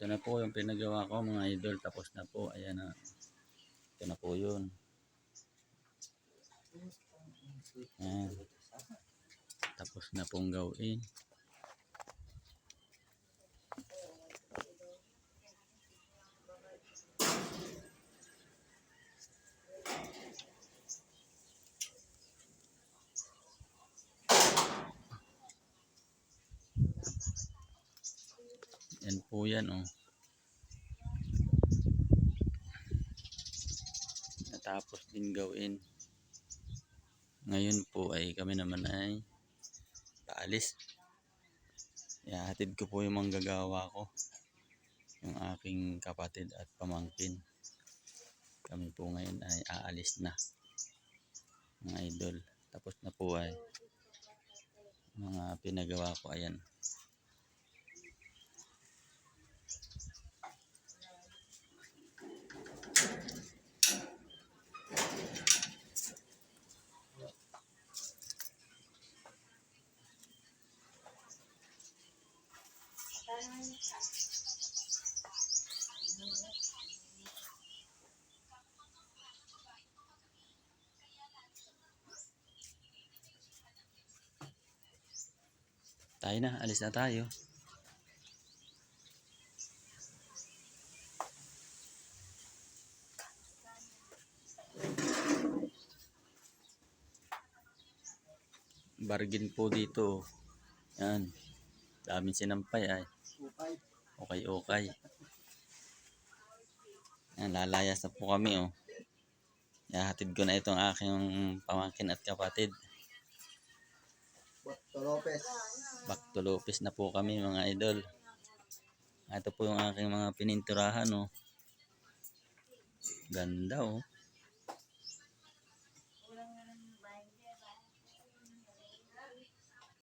Ito na po yung pinagawa ko mga idol. Tapos na po. Ayan na. Ito na po yun. Ayan. Tapos na pong gawin. Yan po yan oh. Natapos din gawin. Ngayon po ay kami naman ay paalis. Ihahatid ko po yung manggagawa ko. Yung aking kapatid at pamangkin. Kami po ngayon ay aalis na. Mga idol. Tapos na po ay mga pinagawa ko ayan. Tayo na, alis na tayo. Bargain po dito. Yan. Daming sinampay ay. Okay, okay. Yan, lalayas na po kami oh. Yahatid ko na itong aking pamangkin at kapatid. Bato Lopez. Back to Lopez na po kami mga idol. Ito po yung aking mga pininturahan oh. Ganda oh.